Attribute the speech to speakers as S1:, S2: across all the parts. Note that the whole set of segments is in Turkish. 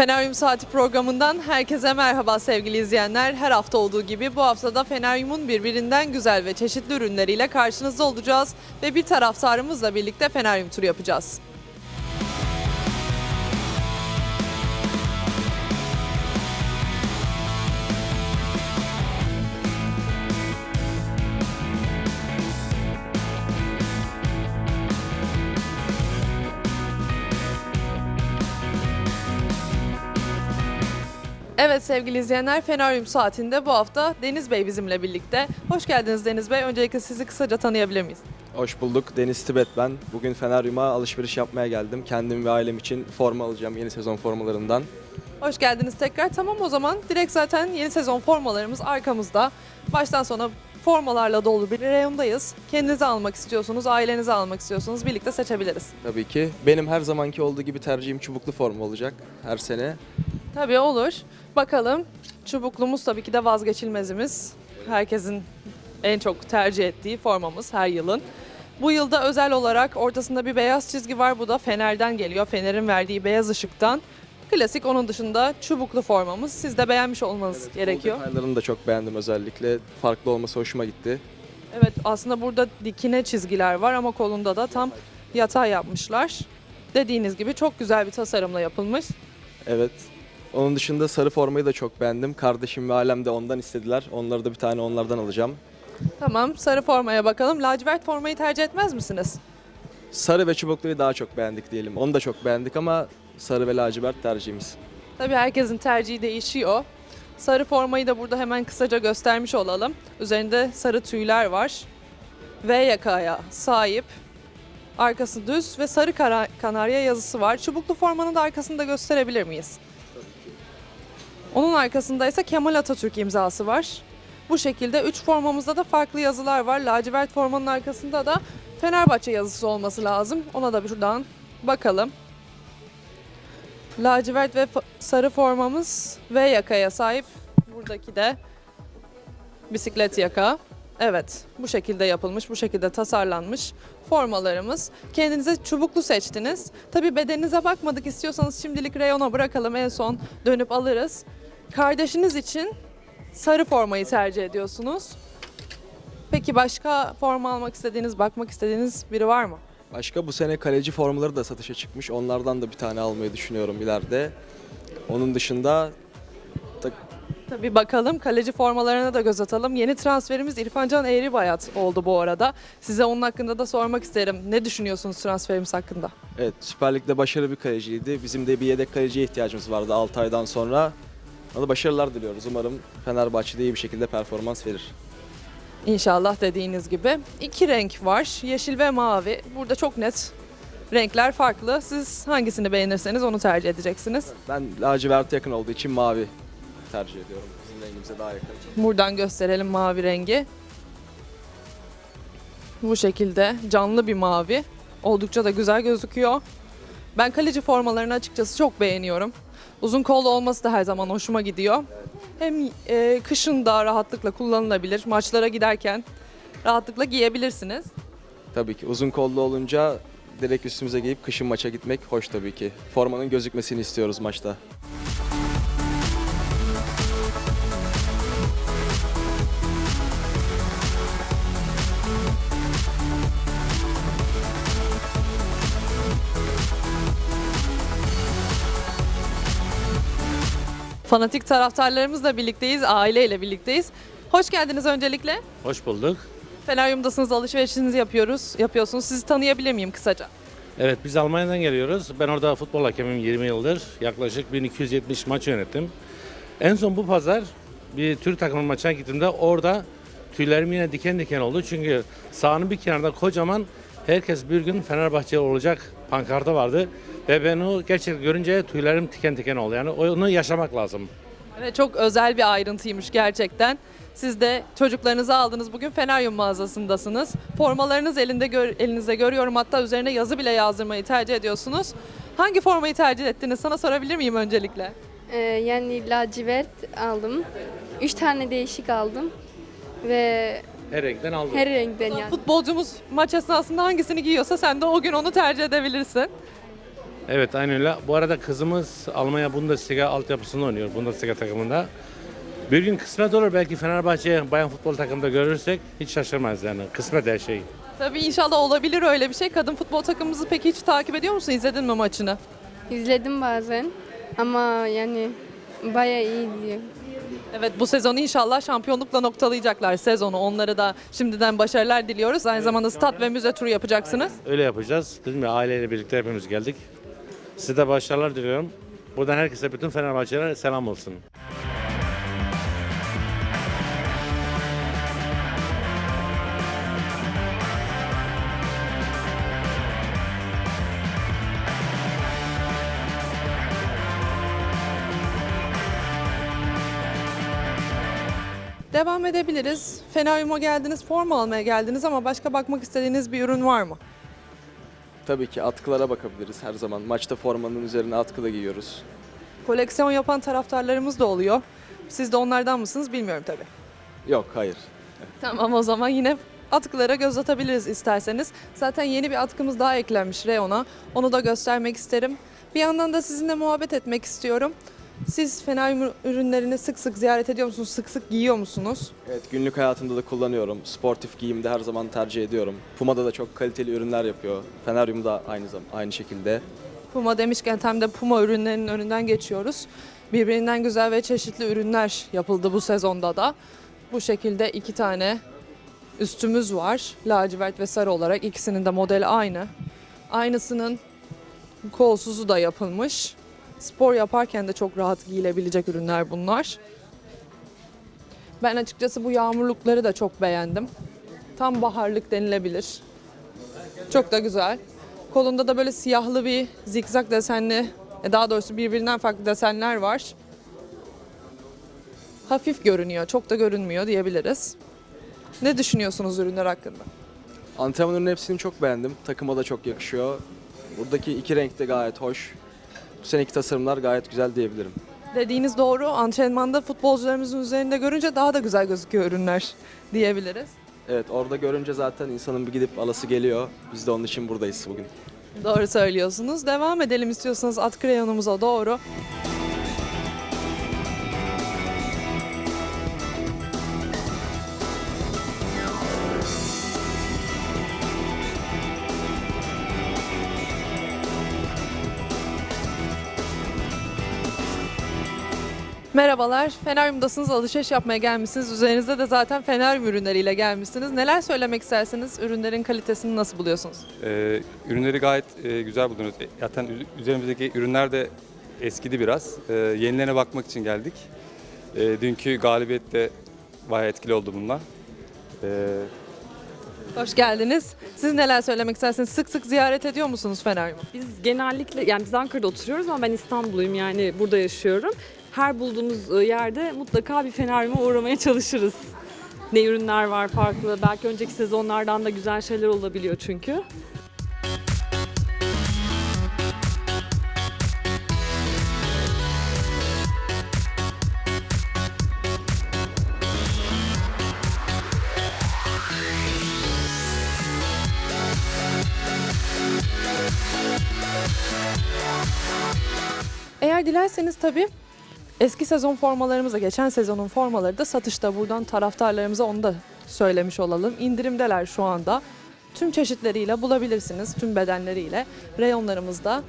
S1: Feneryum Saati programından herkese merhaba sevgili izleyenler. Her hafta olduğu gibi bu haftada Feneryum'un birbirinden güzel ve çeşitli ürünleriyle karşınızda olacağız ve bir taraftarımızla birlikte Feneryum turu yapacağız. Sevgili izleyenler Feneryum Saati'nde bu hafta Deniz Bey bizimle birlikte. Hoş geldiniz Deniz Bey. Öncelikle sizi kısaca tanıyabilir miyiz?
S2: Hoş bulduk. Deniz Tibet ben. Bugün Feneryum'a alışveriş yapmaya geldim. Kendim ve ailem için forma alacağım yeni sezon formalarından.
S1: Hoş geldiniz tekrar. Tamam o zaman direkt zaten yeni sezon formalarımız arkamızda. Baştan sona formalarla dolu bir reyondayız. Kendinize almak istiyorsunuz, ailenize almak istiyorsunuz birlikte seçebiliriz.
S2: Tabii ki. Benim her zamanki olduğu gibi tercihim çubuklu forma olacak her sene.
S1: Tabii olur. Bakalım çubuklumuz tabii ki de vazgeçilmezimiz. Herkesin en çok tercih ettiği formamız her yılın. Bu yılda özel olarak ortasında bir beyaz çizgi var. Bu da Fener'den geliyor. Fener'in verdiği beyaz ışıktan. Klasik onun dışında çubuklu formamız. Siz de beğenmiş olmanız gerekiyor.
S2: Kol detaylarını da çok beğendim özellikle. Farklı olması hoşuma gitti.
S1: Evet aslında burada dikine çizgiler var ama kolunda da tam yatay yapmışlar. Dediğiniz gibi çok güzel bir tasarımla yapılmış.
S2: Evet. Onun dışında sarı formayı da çok beğendim. Kardeşim ve ailem de ondan istediler. Onları da bir tane onlardan alacağım.
S1: Tamam sarı formaya bakalım. Lacivert formayı tercih etmez misiniz?
S2: Sarı ve çubukluyu daha çok beğendik diyelim. Onu da çok beğendik ama sarı ve lacivert tercihimiz.
S1: Tabii herkesin tercihi değişiyor. Sarı formayı da burada hemen kısaca göstermiş olalım. Üzerinde sarı tüyler var. V yakaya sahip. Arkası düz ve sarı kanarya yazısı var. Çubuklu formanın da arkasını da gösterebilir miyiz? Onun arkasında ise Kemal Atatürk imzası var. Bu şekilde 3 formamızda da farklı yazılar var. Lacivert formanın arkasında da Fenerbahçe yazısı olması lazım. Ona da şuradan bakalım. Lacivert ve sarı formamız V yakaya sahip. Buradaki de bisiklet yaka. Evet, bu şekilde yapılmış, bu şekilde tasarlanmış formalarımız. Kendinize çubuklu seçtiniz. Tabii bedeninize bakmadık istiyorsanız şimdilik reyona bırakalım en son dönüp alırız. Kardeşiniz için sarı formayı tercih ediyorsunuz. Peki başka forma almak istediğiniz, bakmak istediğiniz biri var mı?
S2: Başka bu sene kaleci formaları da satışa çıkmış. Onlardan da bir tane almayı düşünüyorum ileride. Onun dışında
S1: Tabii bakalım kaleci formalarına da göz atalım. Yeni transferimiz İrfan Can Eğribayat oldu bu arada. Size onun hakkında da sormak isterim. Ne düşünüyorsunuz transferimiz hakkında?
S2: Evet Süper Lig'de başarılı bir kaleciydi. Bizim de bir yedek kaleciye ihtiyacımız vardı 6 aydan sonra. Ona da başarılar diliyoruz. Umarım Fenerbahçe'de iyi bir şekilde performans verir.
S1: İnşallah dediğiniz gibi. İki renk var. Yeşil ve mavi. Burada çok net renkler farklı. Siz hangisini beğenirseniz onu tercih edeceksiniz.
S2: Ben lacivert yakın olduğu için mavi tercih ediyorum. Bizim rengimize daha yakın.
S1: Buradan gösterelim mavi rengi. Bu şekilde canlı bir mavi. Oldukça da güzel gözüküyor. Ben kaleci formalarını açıkçası çok beğeniyorum. Uzun kollu olması da her zaman hoşuma gidiyor. Hem e, kışın da rahatlıkla kullanılabilir. Maçlara giderken rahatlıkla giyebilirsiniz.
S2: Tabii ki uzun kollu olunca direkt üstümüze giyip kışın maça gitmek hoş tabii ki. Formanın gözükmesini istiyoruz maçta.
S1: Fanatik taraftarlarımızla birlikteyiz, aileyle birlikteyiz. Hoş geldiniz öncelikle.
S3: Hoş bulduk.
S1: Feneryum'dasınız, alışverişinizi yapıyoruz, yapıyorsunuz. Sizi tanıyabilir miyim kısaca?
S3: Evet biz Almanya'dan geliyoruz. Ben orada futbol hakemim 20 yıldır. Yaklaşık 1270 maç yönettim. En son bu pazar bir Türk takımı maçına gittiğimde orada tüylerim yine diken diken oldu. Çünkü sahanın bir kenarında kocaman herkes bir gün Fenerbahçe olacak pankartı vardı. Ve ben o gerçekten görünce tüylerim tiken tiken oldu. Yani onu yaşamak lazım.
S1: Evet çok özel bir ayrıntıymış gerçekten. Siz de çocuklarınızı aldınız. Bugün Feneryum mağazasındasınız. Formalarınız elinde gör, elinizde görüyorum. Hatta üzerine yazı bile yazdırmayı tercih ediyorsunuz. Hangi formayı tercih ettiniz? Sana sorabilir miyim öncelikle?
S4: Ee, yani lacivert aldım. Üç tane değişik aldım. Ve
S3: Her renkten aldım.
S4: her renkten yani.
S1: Futbolcumuz maç esnasında hangisini giyiyorsa sen de o gün onu tercih edebilirsin.
S3: Evet aynen öyle. Bu arada kızımız Almanya Bundesliga altyapısında oynuyor. Bundesliga takımında. Bir gün kısmet olur belki Fenerbahçe bayan futbol takımında görürsek hiç şaşırmaz yani. Kısmet her şey.
S1: Tabii inşallah olabilir öyle bir şey. Kadın futbol takımımızı peki hiç takip ediyor musun? İzledin mi maçını?
S4: İzledim bazen ama yani bayağı iyi diyor.
S1: Evet bu sezonu inşallah şampiyonlukla noktalayacaklar sezonu. Onlara da şimdiden başarılar diliyoruz. Aynı zamanda stat ve müze turu yapacaksınız.
S3: Öyle yapacağız. Dedim ya aileyle birlikte hepimiz geldik. Size de başarılar diliyorum. Buradan herkese bütün Fenerbahçelere selam olsun.
S1: Edebiliriz. Feneryum'a geldiniz, forma almaya geldiniz ama başka bakmak istediğiniz bir ürün var mı?
S2: Tabii ki atkılara bakabiliriz her zaman. Maçta formanın üzerine atkı da giyiyoruz.
S1: Koleksiyon yapan taraftarlarımız da oluyor. Siz de onlardan mısınız bilmiyorum tabii.
S2: Yok hayır.
S1: Tamam o zaman yine atkılara göz atabiliriz isterseniz. Zaten yeni bir atkımız daha eklenmiş Reyon'a. Onu da göstermek isterim. Bir yandan da sizinle muhabbet etmek istiyorum. Siz Feneryum ürünlerini sık sık ziyaret ediyor musunuz? Sık sık giyiyor musunuz?
S2: Evet günlük hayatımda da kullanıyorum. Sportif giyimde her zaman tercih ediyorum. Puma'da da çok kaliteli ürünler yapıyor. Feneryum da aynı zaman aynı şekilde.
S1: Puma demişken tam da Puma ürünlerinin önünden geçiyoruz. Birbirinden güzel ve çeşitli ürünler yapıldı bu sezonda da. Bu şekilde iki tane üstümüz var. Lacivert ve sarı olarak ikisinin de modeli aynı. Aynısının kolsuzu da yapılmış. Spor yaparken de çok rahat giyilebilecek ürünler bunlar. Ben açıkçası bu yağmurlukları da çok beğendim. Tam baharlık denilebilir. Çok da güzel. Kolunda da böyle siyahlı bir zikzak desenli, e, daha doğrusu birbirinden farklı desenler var. Hafif görünüyor, çok da görünmüyor diyebiliriz. Ne düşünüyorsunuz ürünler hakkında?
S2: Antrenman ürünün hepsini çok beğendim. Takıma da çok yakışıyor. Buradaki iki renk de gayet hoş. Bu seneki tasarımlar gayet güzel diyebilirim.
S1: Dediğiniz doğru. Antrenmanda futbolcularımızın üzerinde görünce daha da güzel gözüküyor ürünler diyebiliriz.
S2: Evet orada görünce zaten insanın bir gidip alası geliyor. Biz de onun için buradayız bugün.
S1: Doğru söylüyorsunuz. Devam edelim istiyorsanız at kreyonumuza doğru. Merhabalar, Feneryum'dasınız, alışveriş yapmaya gelmişsiniz. Üzerinizde de zaten Feneryum ürünleriyle gelmişsiniz. Neler söylemek istersiniz? Ürünlerin kalitesini nasıl buluyorsunuz?
S5: Ee, ürünleri gayet e, güzel buldunuz. E, Zaten üz- üzerimizdeki ürünler de eskidi biraz. Ee, yenilerine bakmak için geldik. Ee, dünkü galibiyet de bayağı etkili oldu bunlar. Ee,
S1: Hoş geldiniz. Siz neler söylemek istersiniz? Sık sık ziyaret ediyor musunuz Feneryum'u?
S6: Biz genellikle yani biz Ankara'da oturuyoruz ama ben İstanbulluyum yani burada yaşıyorum. Her bulduğumuz e, yerde mutlaka bir feneryuma uğramaya çalışırız. Ne ürünler var farklı. Belki önceki sezonlardan da güzel şeyler olabiliyor çünkü.
S1: Eğer dilerseniz tabii eski sezon formalarımız da geçen sezonun formaları da satışta. Buradan taraftarlarımıza onu da söylemiş olalım. İndirimdeler şu anda. Tüm çeşitleriyle bulabilirsiniz, tüm bedenleriyle reyonlarımızda.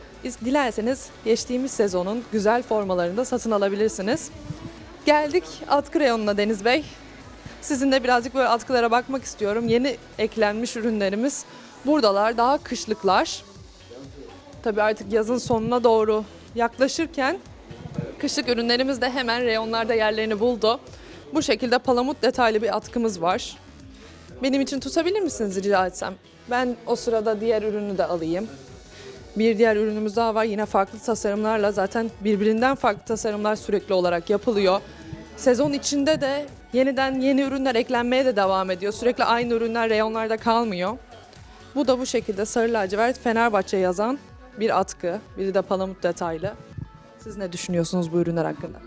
S1: Dilerseniz geçtiğimiz sezonun güzel formalarını da satın alabilirsiniz. Geldik atkı reyonuna Deniz Bey. Sizinle birazcık böyle atkılara bakmak istiyorum. Yeni eklenmiş ürünlerimiz buradalar. Daha kışlıklar. Tabii artık yazın sonuna doğru yaklaşırken kışlık ürünlerimiz de hemen reyonlarda yerlerini buldu. Bu şekilde palamut detaylı bir atkımız var. Benim için tutabilir misiniz rica etsem? Ben o sırada diğer ürünü de alayım. Bir diğer ürünümüz daha var. Yine farklı tasarımlarla zaten birbirinden farklı tasarımlar sürekli olarak yapılıyor. Sezon içinde de yeniden yeni ürünler eklenmeye de devam ediyor. Sürekli aynı ürünler reyonlarda kalmıyor. Bu da bu şekilde sarı lacivert Fenerbahçe yazan bir atkı, biri de palamut detaylı. Siz ne düşünüyorsunuz bu ürünler hakkında?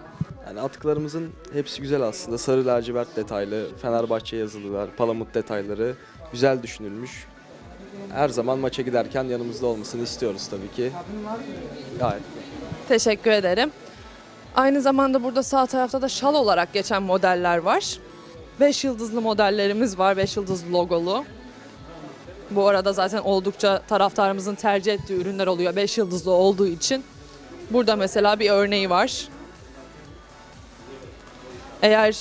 S2: Yani atkılarımızın hepsi güzel aslında. Sarı lacivert detaylı, Fenerbahçe yazılılar, palamut detayları güzel düşünülmüş. Her zaman maça giderken yanımızda olmasını istiyoruz tabii ki. Gayet.
S1: Teşekkür ederim. Aynı zamanda burada sağ tarafta da şal olarak geçen modeller var. 5 yıldızlı modellerimiz var, 5 yıldızlı logolu. Bu arada zaten oldukça taraftarımızın tercih ettiği ürünler oluyor 5 yıldızlı olduğu için. Burada mesela bir örneği var. Eğer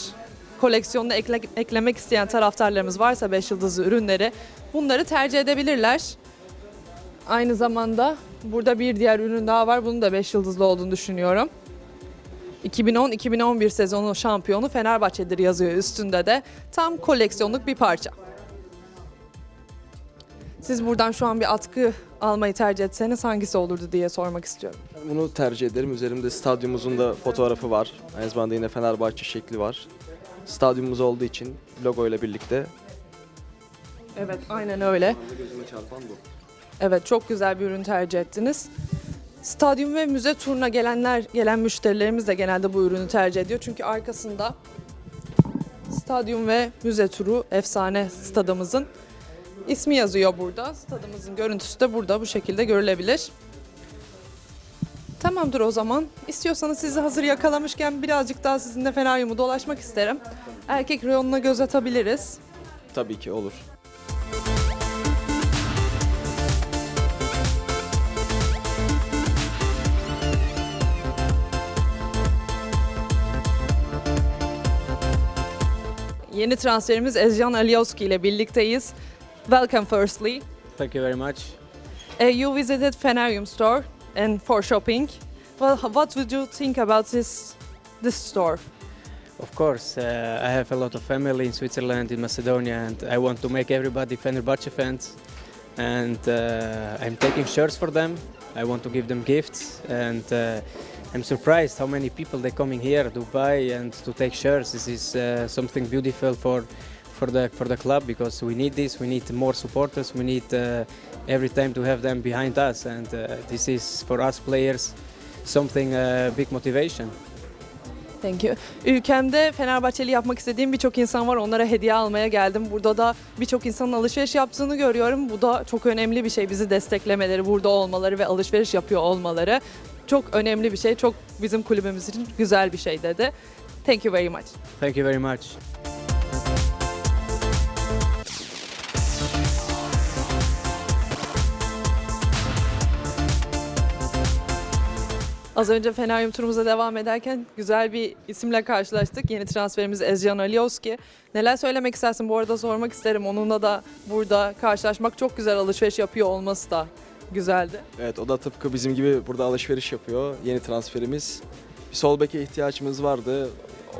S1: koleksiyonuna ekle- eklemek isteyen taraftarlarımız varsa 5 yıldızlı ürünleri bunları tercih edebilirler. Aynı zamanda burada bir diğer ürün daha var. Bunun da 5 yıldızlı olduğunu düşünüyorum. 2010-2011 sezonu şampiyonu Fenerbahçe'dir yazıyor üstünde de. Tam koleksiyonluk bir parça. Siz buradan şu an bir atkı almayı tercih etseniz hangisi olurdu diye sormak istiyorum.
S2: Bunu tercih ederim. Üzerimde stadyumumuzun da fotoğrafı var. Aynı zamanda yine Fenerbahçe şekli var. Stadyumumuz olduğu için logo ile birlikte
S1: Evet, aynen öyle.
S2: gözüme çarpan bu.
S1: Evet, çok güzel bir ürün tercih ettiniz. Stadyum ve müze turuna gelenler, gelen müşterilerimiz de genelde bu ürünü tercih ediyor. Çünkü arkasında stadyum ve müze turu efsane stadımızın ismi yazıyor burada. Stadımızın görüntüsü de burada bu şekilde görülebilir. Tamamdır o zaman. İstiyorsanız sizi hazır yakalamışken birazcık daha sizinle Feneryum'u dolaşmak isterim. Erkek reyonuna göz atabiliriz.
S2: Tabii ki olur.
S1: Yeni transferimiz Ezcan Alioski ile birlikteyiz. Welcome firstly.
S7: Thank you very much.
S1: Uh, you visited Feneryum store and for shopping. Well, what would you think about this this store?
S7: Of course, uh, I have a lot of family in Switzerland, in Macedonia, and I want to make everybody Fenerbahce fans. And uh, I'm taking shirts for them. I want to give them gifts, and uh, I'm surprised how many people they coming here to buy and to take shirts. This is uh, something beautiful for for the for the club because we need this. We need more supporters. We need uh, every time to have them behind us, and uh, this is for us players something uh, big motivation.
S1: Thank you. Ülkemde Fenerbahçeli yapmak istediğim birçok insan var. Onlara hediye almaya geldim. Burada da birçok insanın alışveriş yaptığını görüyorum. Bu da çok önemli bir şey. Bizi desteklemeleri, burada olmaları ve alışveriş yapıyor olmaları çok önemli bir şey. Çok bizim kulübümüz için güzel bir şey dedi. Thank you very much.
S7: Thank you very much.
S1: Az önce Feneryum turumuza devam ederken güzel bir isimle karşılaştık. Yeni transferimiz Ezcan Alioski. Neler söylemek istersin? Bu arada sormak isterim. Onunla da burada karşılaşmak çok güzel alışveriş yapıyor olması da güzeldi.
S2: Evet o da tıpkı bizim gibi burada alışveriş yapıyor. Yeni transferimiz. Bir sol beke ihtiyacımız vardı.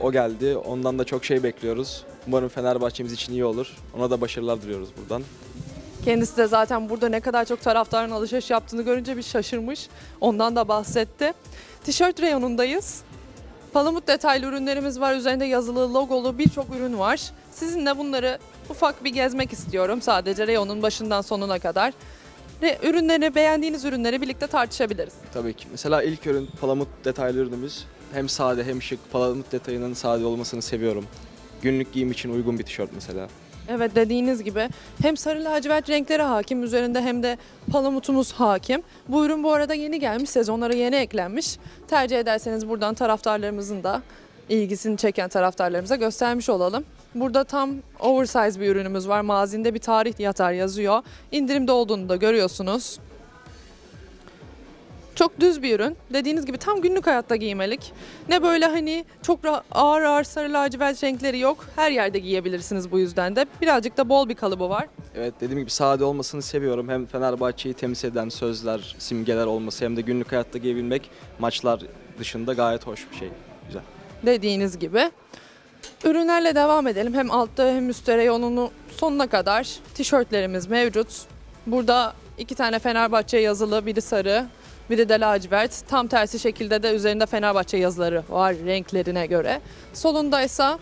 S2: O geldi. Ondan da çok şey bekliyoruz. Umarım Fenerbahçemiz için iyi olur. Ona da başarılar diliyoruz buradan.
S1: Kendisi de zaten burada ne kadar çok taraftarın alışveriş yaptığını görünce bir şaşırmış. Ondan da bahsetti. Tişört reyonundayız. Palamut detaylı ürünlerimiz var. Üzerinde yazılı, logolu birçok ürün var. Sizinle bunları ufak bir gezmek istiyorum. Sadece reyonun başından sonuna kadar. Ve ürünleri, beğendiğiniz ürünleri birlikte tartışabiliriz.
S2: Tabii ki. Mesela ilk ürün palamut detaylı ürünümüz. Hem sade hem şık. Palamut detayının sade olmasını seviyorum. Günlük giyim için uygun bir tişört mesela.
S1: Evet dediğiniz gibi hem sarı lacivert renkleri hakim üzerinde hem de palamutumuz hakim. Bu ürün bu arada yeni gelmiş sezonlara yeni eklenmiş. Tercih ederseniz buradan taraftarlarımızın da ilgisini çeken taraftarlarımıza göstermiş olalım. Burada tam oversize bir ürünümüz var. Mazinde bir tarih yatar yazıyor. İndirimde olduğunu da görüyorsunuz. Çok düz bir ürün. Dediğiniz gibi tam günlük hayatta giymelik. Ne böyle hani çok ağır ağır sarı lacivert renkleri yok. Her yerde giyebilirsiniz bu yüzden de. Birazcık da bol bir kalıbı var.
S2: Evet dediğim gibi sade olmasını seviyorum. Hem Fenerbahçe'yi temsil eden sözler, simgeler olması hem de günlük hayatta giyebilmek maçlar dışında gayet hoş bir şey. Güzel.
S1: Dediğiniz gibi. Ürünlerle devam edelim. Hem altta hem üstte reyonunu sonuna kadar tişörtlerimiz mevcut. Burada iki tane Fenerbahçe yazılı, biri sarı, biri de lacivert. Tam tersi şekilde de üzerinde Fenerbahçe yazıları var renklerine göre. Solunda ise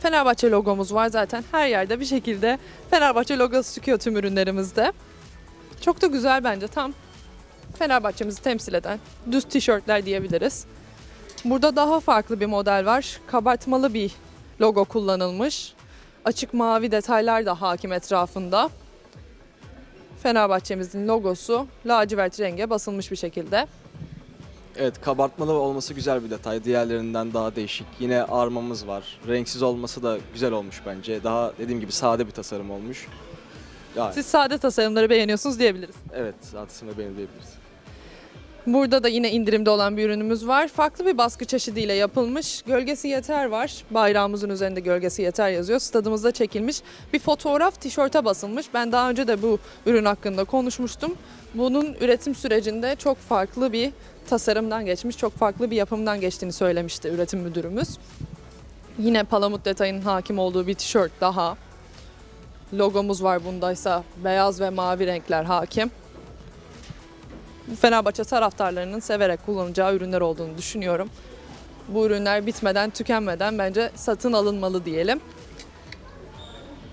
S1: Fenerbahçe logomuz var zaten. Her yerde bir şekilde Fenerbahçe logosu çıkıyor tüm ürünlerimizde. Çok da güzel bence. Tam Fenerbahçe'mizi temsil eden düz tişörtler diyebiliriz. Burada daha farklı bir model var. Kabartmalı bir logo kullanılmış. açık mavi detaylar da hakim etrafında. Fenerbahçe'mizin logosu lacivert renge basılmış bir şekilde.
S2: Evet kabartmalı olması güzel bir detay. Diğerlerinden daha değişik. Yine armamız var. Renksiz olması da güzel olmuş bence. Daha dediğim gibi sade bir tasarım olmuş. Ya,
S1: Siz sade tasarımları beğeniyorsunuz diyebiliriz.
S2: Evet zaten beğenilebiliriz.
S1: Burada da yine indirimde olan bir ürünümüz var. Farklı bir baskı çeşidiyle yapılmış. Gölgesi yeter var. Bayrağımızın üzerinde gölgesi yeter yazıyor. Stadımızda çekilmiş. Bir fotoğraf tişörte basılmış. Ben daha önce de bu ürün hakkında konuşmuştum. Bunun üretim sürecinde çok farklı bir tasarımdan geçmiş, çok farklı bir yapımdan geçtiğini söylemişti üretim müdürümüz. Yine palamut detayının hakim olduğu bir tişört daha. Logomuz var bundaysa beyaz ve mavi renkler hakim. Fenerbahçe taraftarlarının severek kullanacağı ürünler olduğunu düşünüyorum. Bu ürünler bitmeden, tükenmeden bence satın alınmalı diyelim.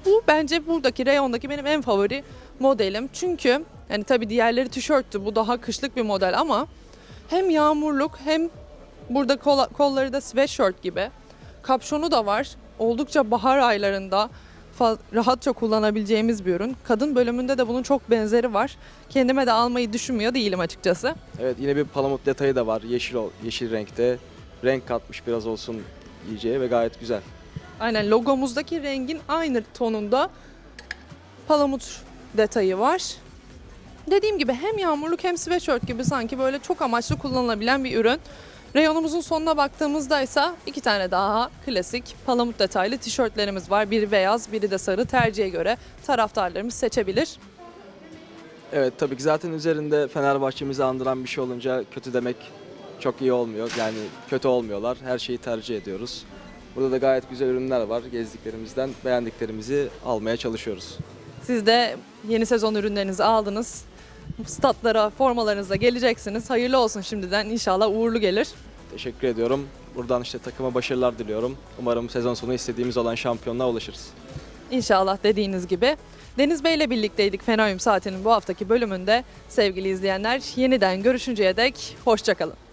S1: Bu bence buradaki reyondaki benim en favori modelim. Çünkü yani tabii diğerleri tişörttü. Bu daha kışlık bir model ama hem yağmurluk hem burada kola- kolları da sweatshirt gibi. Kapşonu da var. Oldukça bahar aylarında rahatça kullanabileceğimiz bir ürün. Kadın bölümünde de bunun çok benzeri var. Kendime de almayı düşünmüyor değilim açıkçası.
S2: Evet yine bir palamut detayı da var. Yeşil ol- yeşil renkte. Renk katmış biraz olsun yiyeceğe ve gayet güzel.
S1: Aynen logomuzdaki rengin aynı tonunda palamut detayı var. Dediğim gibi hem yağmurluk hem sweatshirt gibi sanki böyle çok amaçlı kullanılabilen bir ürün. Reyonumuzun sonuna baktığımızda ise iki tane daha klasik palamut detaylı tişörtlerimiz var. Biri beyaz, biri de sarı tercihe göre taraftarlarımız seçebilir.
S2: Evet tabii ki zaten üzerinde Fenerbahçe'mizi andıran bir şey olunca kötü demek çok iyi olmuyor. Yani kötü olmuyorlar. Her şeyi tercih ediyoruz. Burada da gayet güzel ürünler var. Gezdiklerimizden beğendiklerimizi almaya çalışıyoruz.
S1: Siz de yeni sezon ürünlerinizi aldınız. Statlara, formalarınızla geleceksiniz. Hayırlı olsun şimdiden. İnşallah uğurlu gelir.
S2: Teşekkür ediyorum. Buradan işte takıma başarılar diliyorum. Umarım sezon sonu istediğimiz olan şampiyonluğa ulaşırız.
S1: İnşallah dediğiniz gibi. Deniz Bey ile birlikteydik Fenayum Saati'nin bu haftaki bölümünde. Sevgili izleyenler yeniden görüşünceye dek hoşçakalın.